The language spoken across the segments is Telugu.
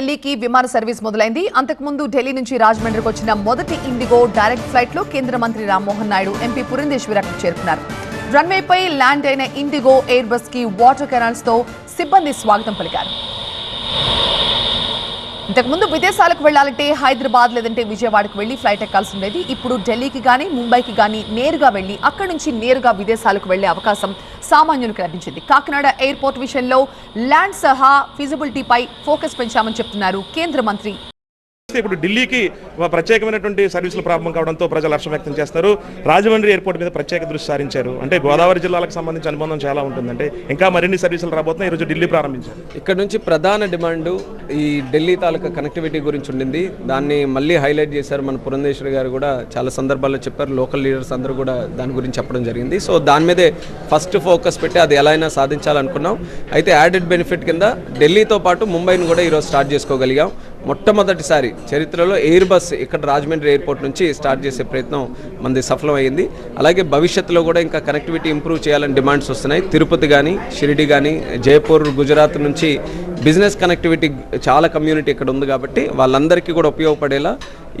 ఢిల్లీకి విమాన సర్వీస్ మొదలైంది. అంతకుముందు ఢిల్లీ నుంచి రాజమండ్రికి వచ్చిన మొదటి ఇండిగో డైరెక్ట్ ఫ్లైట్లో కేంద్ర మంత్రి రామ్మోహన్ నాయుడు ఎంపీ పురంధేశ్వరి అక్కడికి చేరుకున్నారు. రన్వేపై ల్యాండ్ అయిన ఇండిగో ఎయిర్ బస్కి వాటర్ కెనాల్స్తో సిబ్బంది స్వాగతం పలికారు. ఇంతకుముందు విదేశాలకు వెళ్ళాలంటే హైదరాబాద్ లేదంటే విజయవాడకు వెళ్ళి ఫ్లైట్ ఎక్కాల్సి ఉండేది. ఇప్పుడు ఢిల్లీకి కానీ ముంబైకి కానీ నేరుగా వెళ్ళి అక్కడి నుంచి నేరుగా విదేశాలకు వెళ్ళే అవకాశం సామాన్యులకు లభించింది. కాకినాడ ఎయిర్పోర్ట్ విషయంలో ల్యాండ్ సహా ఫిజిబిలిటీపై ఫోకస్ పెంచామని చెప్తున్నారు కేంద్ర మంత్రి. ఇప్పుడు ఢిల్లీకి ప్రత్యేకమైనటువంటి సర్వీసులు ప్రారంభం కావడంతో ప్రజలు హర్షం వ్యక్తం చేస్తారు రాజమండ్రి ఎయిర్పోర్ట్ మీద ప్రత్యేక దృష్టి సారించారు. అంటే గోదావరి జిల్లాలకు సంబంధించి అనుబంధం చాలా ఉంటుందంటే ఇంకా మరిన్ని సర్వీసులు రాబోతున్నాయి. ఈరోజు ఢిల్లీ ప్రారంభించారు. ఇక్కడ నుంచి ప్రధాన డిమాండ్ ఈ ఢిల్లీ తాలూకా కనెక్టివిటీ గురించి ఉండింది. దాన్ని మళ్ళీ హైలైట్ చేశారు మన పురంధేశ్వరి గారు కూడా. చాలా సందర్భాల్లో చెప్పారు. లోకల్ లీడర్స్ అందరూ కూడా దాని గురించి చెప్పడం జరిగింది. సో దాని మీదే ఫస్ట్ ఫోకస్ పెట్టి అది ఎలా అయినా సాధించాలనుకున్నాం. అయితే యాడెడ్ బెనిఫిట్ కింద ఢిల్లీతో పాటు ముంబైని కూడా ఈరోజు స్టార్ట్ చేసుకోగలిగాం. మొట్టమొదటిసారి చరిత్రలో ఎయిర్ బస్ ఇక్కడ రాజమండ్రి ఎయిర్పోర్ట్ నుంచి స్టార్ట్ చేసే ప్రయత్నం మనది సఫలమైంది అలాగే భవిష్యత్తులో కూడా ఇంకా కనెక్టివిటీ ఇంప్రూవ్ చేయాలని డిమాండ్స్ వస్తున్నాయి. తిరుపతి కానీ షిరిడి కానీ జైపూర్ గుజరాత్ నుంచి బిజినెస్ కనెక్టివిటీ చాలా కమ్యూనిటీ ఇక్కడ ఉంది కాబట్టి వాళ్ళందరికీ కూడా ఉపయోగపడేలా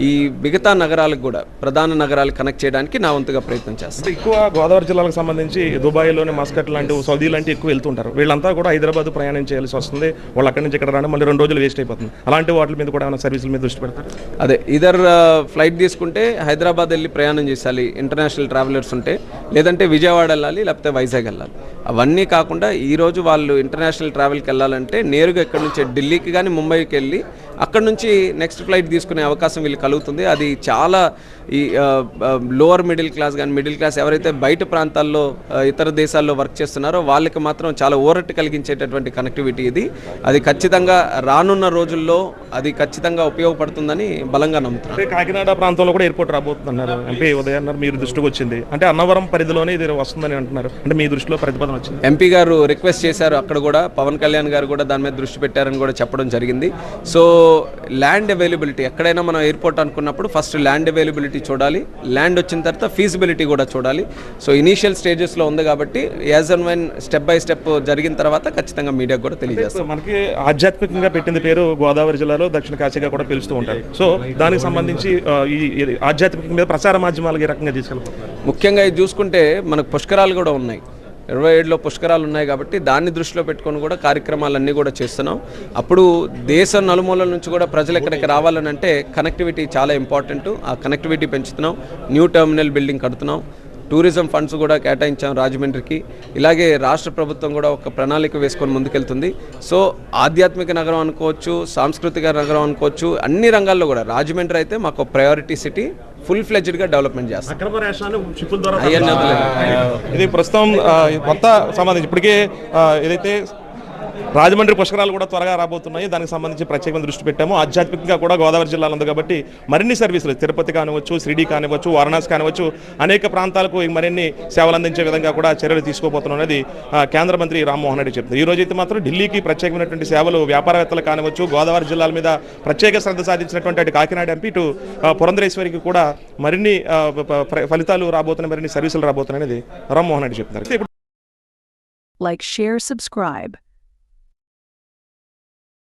ఈ మిగతా నగరాలకు కూడా ప్రధాన నగరాలు కనెక్ట్ చేయడానికి నా వంతుగా ప్రయత్నం చేస్తాను ఎక్కువ గోదావరి జిల్లాలకు సంబంధించి దుబాయ్లోని మస్కట్ లాంటి సౌదీ లాంటి ఎక్కువ వెళ్తుంటారు. వీళ్ళంతా కూడా హైదరాబాద్ ప్రయాణం చేయాల్సి వస్తుంది. వాళ్ళు అక్కడి నుంచి ఇక్కడ రావడం మళ్ళీ రెండు రోజులు వేస్ట్ అయిపోతుంది. అలాంటి వాటి మీద కూడా ఏమైనా సర్వీసుల మీద దృష్టి పెడతారు? అదే ఇదర్ ఫ్లైట్ తీసుకుంటే హైదరాబాద్ వెళ్ళి ప్రయాణం చేయాలి ఇంటర్నేషనల్ ట్రావెలర్స్ ఉంటే లేదంటే విజయవాడ వెళ్ళాలి లేకపోతే వైజాగ్ వెళ్ళాలి. అవన్నీ కాకుండా ఈరోజు వాళ్ళు ఇంటర్నేషనల్ ట్రావెల్కి వెళ్ళాలంటే నేరుగా ఇక్కడ నుంచి ఢిల్లీకి కానీ ముంబైకి వెళ్ళి అక్కడ నుంచి నెక్స్ట్ ఫ్లైట్ తీసుకునే అవకాశం వీళ్ళు కలుగుతుంది. అది చాలా ఈ లోవర్ మిడిల్ క్లాస్ కానీ మిడిల్ క్లాస్ ఎవరైతే బయట ప్రాంతాల్లో ఇతర దేశాల్లో వర్క్ చేస్తున్నారో వాళ్ళకి మాత్రం చాలా ఊరట కలిగించేటటువంటి కనెక్టివిటీ ఇది. అది ఖచ్చితంగా రానున్న రోజుల్లో అది ఖచ్చితంగా ఉపయోగపడుతుందని బలంగా నమ్ముతున్నాను. అంటే కాకినాడ ప్రాంతంలో కూడా ఎయిర్పోర్ట్ రాబోతున్నారు. ఎంపీ ఉదయం మీరు దృష్టికి వచ్చింది. అంటే అన్నవరం పరిధిలోనే ఇది వస్తుందని అంటున్నారు. అంటే మీ దృష్టిలో ప్రతిపాదన వచ్చింది? ఎంపీ గారు రిక్వెస్ట్ చేశారు అక్కడ కూడా. పవన్ కళ్యాణ్ గారు కూడా దాని మీద దృష్టి పెట్టారని కూడా చెప్పడం జరిగింది. సో ల్యాండ్ అవైలబిలిటీ ఎక్కడైనా మనం ఎయిర్పోర్ట్ అనుకున్నప్పుడు ఫస్ట్ ల్యాండ్ అవైలబిలిటీ చూడాలి. ల్యాండ్ వచ్చిన తర్వాత ఫీజిబిలిటీ కూడా చూడాలి. సో ఇనీషియల్ స్టేజెస్లో ఉంది కాబట్టి as and when step by step జరిగిన తర్వాత ఖచ్చితంగా మీడియాకు కూడా తెలియజేస్తాం. మనకి ఆధ్యాత్మికంగా పెట్టింది పేరు గోదావరి జిల్లాలో దక్షిణ కాశీగా కూడా పిలుస్తూ ఉంటారు. సో దానికి సంబంధించి ఈ ఆధ్యాత్మిక మీద ప్రసార మాధ్యమాలకు ఏ రకంగా తీసుకెళ్ళిపోతున్నారు ముఖ్యంగా ఇది చూసుకుంటే మనకు పుష్కరాలు కూడా ఉన్నాయి. ఇరవై ఏడులో పుష్కరాలు ఉన్నాయి కాబట్టి దాన్ని దృష్టిలో పెట్టుకొని కూడా కార్యక్రమాలన్నీ కూడా చేస్తున్నాం. అప్పుడు దేశం నలుమూలల నుంచి కూడా ప్రజలు ఎక్కడికి రావాలని అంటే కనెక్టివిటీ చాలా ఇంపార్టెంట్ ఆ కనెక్టివిటీ పెంచుతున్నాం. న్యూ టెర్మినల్ బిల్డింగ్ కడుతున్నాం. టూరిజం ఫండ్స్ కూడా కేటాయించాం రాజమండ్రికి. ఇలాగే రాష్ట్ర ప్రభుత్వం కూడా ఒక ప్రణాళిక వేసుకొని ముందుకెళ్తుంది. సో ఆధ్యాత్మిక నగరం అనుకోవచ్చు సాంస్కృతిక నగరం అనుకోవచ్చు అన్ని రంగాల్లో కూడా రాజమండ్రి అయితే మాకు ప్రయారిటీ సిటీ ఫుల్ ఫ్లెడ్జ్డ్గా డెవలప్మెంట్ చేస్తాం. ఇది ప్రస్తుతం కొత్త సంబంధించి ఇప్పటికే ఏదైతే రాజమండ్రి పుష్కరాలు కూడా త్వరగా రాబోతున్నాయి. దానికి సంబంధించి ప్రత్యేకంగా దృష్టి పెట్టాము. ఆధ్యాత్మికంగా కూడా గోదావరి జిల్లాలో ఉంది కాబట్టి మరిన్ని సర్వీసులు తిరుపతి కానివచ్చు శ్రీడి కానివచ్చు వారణాసి కానివచ్చు అనేక ప్రాంతాలకు మరిన్ని సేవలు అందించే విధంగా కూడా చర్యలు తీసుకోబోతున్నాం అనేది కేంద్ర మంత్రి రామ్మోహన్ రెడ్డి చెప్తున్నారు ఈ రోజు మాత్రం ఢిల్లీకి ప్రత్యేకమైనటువంటి సేవలు వ్యాపారవేత్తలు కానివచ్చు గోదావరి జిల్లాల మీద ప్రత్యేక శ్రద్ధ సాధించినటువంటి అటు కాకినాడ ఎంపీ ఇటు పురంధరేశ్వరికి కూడా మరిన్ని ఫలితాలు రాబోతున్నాయి మరిన్ని సర్వీసులు రాబోతున్నాయి అనేది రామ్మోహన్ రెడ్డి చెప్తున్నారు లైక్ Like, share, subscribe.